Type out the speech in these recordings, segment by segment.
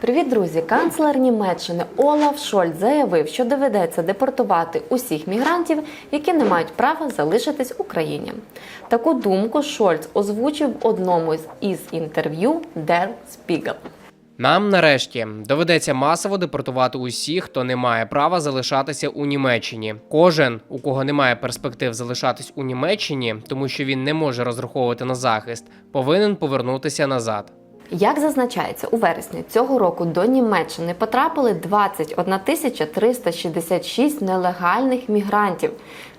Привіт, друзі! Канцлер Німеччини Олаф Шольц заявив, що доведеться депортувати усіх мігрантів, які не мають права залишитись в Україні. Таку думку Шольц озвучив в одному із інтерв'ю Der Spiegel. Нам нарешті доведеться масово депортувати усіх, хто не має права залишатися у Німеччині. Кожен, у кого немає перспектив залишатись у Німеччині, тому що він не може розраховувати на захист, повинен повернутися назад. Як зазначається, у вересні цього року до Німеччини потрапили 21 тисяча 366 нелегальних мігрантів.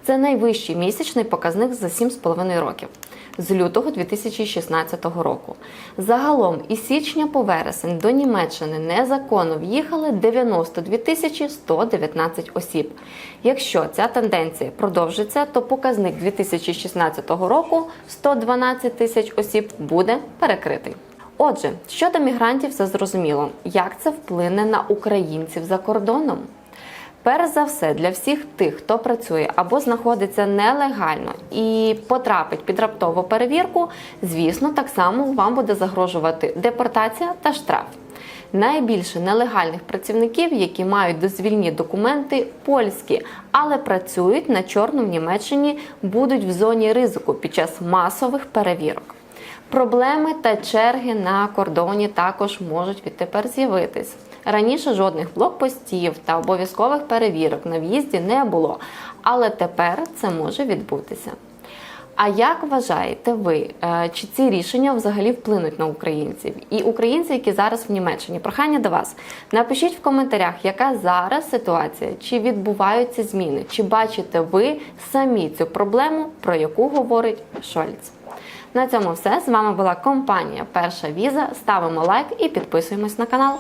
Це найвищий місячний показник за 7,5 років з лютого 2016 року. Загалом із січня по вересень до Німеччини незаконно в'їхали 92 тисячі 119 осіб. Якщо ця тенденція продовжиться, то показник 2016 року 112 тисяч осіб буде перекритий. Отже, щодо мігрантів, все зрозуміло, як це вплине на українців за кордоном. Перш за все, для всіх тих, хто працює або знаходиться нелегально і потрапить під раптову перевірку, звісно, так само вам буде загрожувати депортація та штраф. Найбільше нелегальних працівників, які мають дозвільні документи польські, але працюють на чорну в Німеччині, будуть в зоні ризику під час масових перевірок. Проблеми та черги на кордоні також можуть відтепер з'явитись. Раніше жодних блокпостів та обов'язкових перевірок на в'їзді не було, але тепер це може відбутися. А як вважаєте ви, е, чи ці рішення взагалі вплинуть на українців? І українці, які зараз в Німеччині, прохання до вас. Напишіть в коментарях, яка зараз ситуація, чи відбуваються зміни, чи бачите ви самі цю проблему, про яку говорить Шольц. На цьому все з вами була компанія Перша Віза. Ставимо лайк і підписуємось на канал.